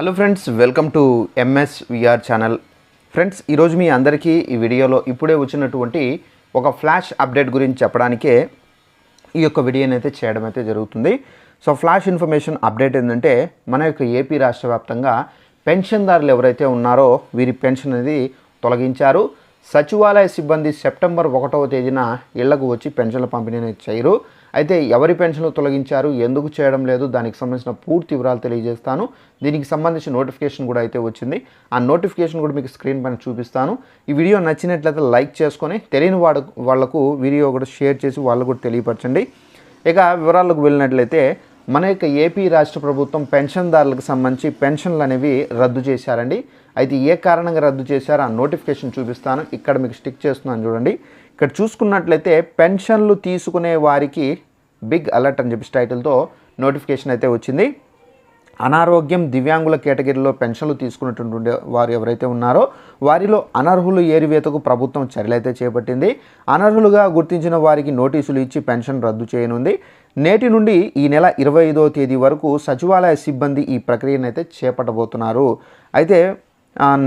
Hello friends welcome to MS VR channel friends ఈరోజు మీ అందరికీ ఈ వీడియోలో ఇప్పుడే వచ్చినటువంటి ఒక ఫ్లాష్ అప్డేట్ గురించి చెప్పడానికే ఈ యొక్క వీడియోని అయితే చేయడం అయితే జరుగుతుంది. సో ఫ్లాష్ ఇన్ఫర్మేషన్ అప్డేట్ ఏంటంటే మన యొక్క ఏపీ రాష్ట్ర వ్యాప్తంగా పెన్షన్దారులు ఎవరైతే ఉన్నారో వీరి పెన్షన్ అనేది తొలగించారు. సచివాలయ సిబ్బంది సెప్టెంబర్ ఒకటవ తేదీన ఇళ్ళకు వచ్చి పెన్షన్ల పంపిణీ అనేది చేయరు. అయితే ఎవరి పెన్షన్లు తొలగించారు ఎందుకు చేయడం లేదు దానికి సంబంధించిన పూర్తి వివరాలు తెలియజేస్తాను. దీనికి సంబంధించిన నోటిఫికేషన్ కూడా అయితే వచ్చింది. ఆ నోటిఫికేషన్ కూడా మీకు స్క్రీన్ పైన చూపిస్తాను. ఈ వీడియో నచ్చినట్లయితే లైక్ చేసుకొని తెలియని వాడు వాళ్ళకు వీడియో కూడా షేర్ చేసి వాళ్ళకు కూడా తెలియపరచండి. ఇక వివరాలకు వెళ్ళినట్లయితే మన యొక్క ఏపీ రాష్ట్ర ప్రభుత్వం పెన్షన్దారులకు సంబంధించి పెన్షన్లు అనేవి రద్దు చేశారండి. అయితే ఏ కారణంగా రద్దు చేశారో ఆ నోటిఫికేషన్ చూపిస్తాను. ఇక్కడ మీకు స్టిక్ చేస్తున్నాను చూడండి. ఇక్కడ చూసుకున్నట్లయితే పెన్షన్లు తీసుకునే వారికి బిగ్ అలర్ట్ అని చెప్పి టైటిల్తో నోటిఫికేషన్ అయితే వచ్చింది. అనారోగ్యం దివ్యాంగుల కేటగిరీలో పెన్షన్లు తీసుకున్నటువంటి వారు ఎవరైతే ఉన్నారో వారిలో అనర్హులు ఏరివేతకు ప్రభుత్వం చర్యలైతే చేపట్టింది. అనర్హులుగా గుర్తించిన వారికి నోటీసులు ఇచ్చి పెన్షన్ రద్దు చేయనుంది. నేటి నుండి ఈ నెల ఇరవై ఐదవ తేదీ వరకు సచివాలయ సిబ్బంది ఈ ప్రక్రియను అయితే చేపట్టబోతున్నారు. అయితే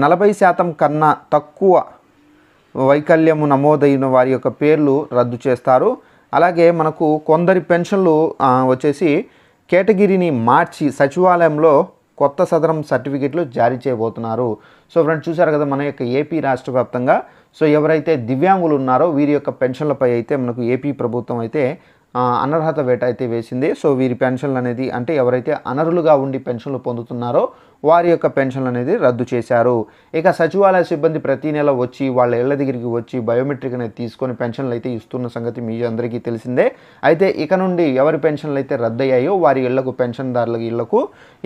నలభై శాతం కన్నా తక్కువ వైకల్యము నమోదైన వారి యొక్క పేర్లు రద్దు చేస్తారు. అలాగే మనకు కొందరి పెన్షన్లు వచ్చేసి కేటగిరీని మార్చి సచివాలయంలో కొత్త సదరం సర్టిఫికెట్లు జారీ చేయబోతున్నారు. సో ఫ్రెండ్స్ చూసారు కదా మన యొక్క ఏపీ రాష్ట్ర వ్యాప్తంగా. సో ఎవరైతే దివ్యాంగులు ఉన్నారో వీరి యొక్క పెన్షన్లపై అయితే మనకు ఏపీ ప్రభుత్వం అయితే అనర్హత వేట అయితే వేసింది. సో వీరి పెన్షన్లు అనేది అంటే ఎవరైతే అనరులుగా ఉండి పెన్షన్లు పొందుతున్నారో వారి యొక్క పెన్షన్లు అనేది రద్దు చేశారు. ఇక సచివాలయ సిబ్బంది ప్రతి నెల వచ్చి వాళ్ళ ఇళ్ళ దగ్గరికి వచ్చి బయోమెట్రిక్ అనేది తీసుకొని పెన్షన్లు అయితే ఇస్తున్న సంగతి మీ అందరికీ తెలిసిందే. అయితే ఇక నుండి ఎవరి పెన్షన్లు అయితే రద్దయ్యాయో వారి ఇళ్ళకు పెన్షన్దారుల ఇళ్ళకు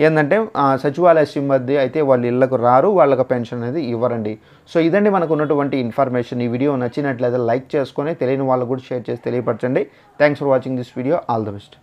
ఏంటంటే సచివాలయ సిబ్బంది అయితే వాళ్ళ ఇళ్ళకు రారు వాళ్ళకి పెన్షన్ అనేది ఇవ్వరండి. సో ఇదండి మనకు ఉన్నటువంటి ఇన్ఫర్మేషన్. ఈ వీడియో నచ్చినట్లయితే లైక్ చేసుకొని తెలియని వాళ్ళకు కూడా షేర్ చేసి తెలియపరచండి. Thanks for watching this video. All the best.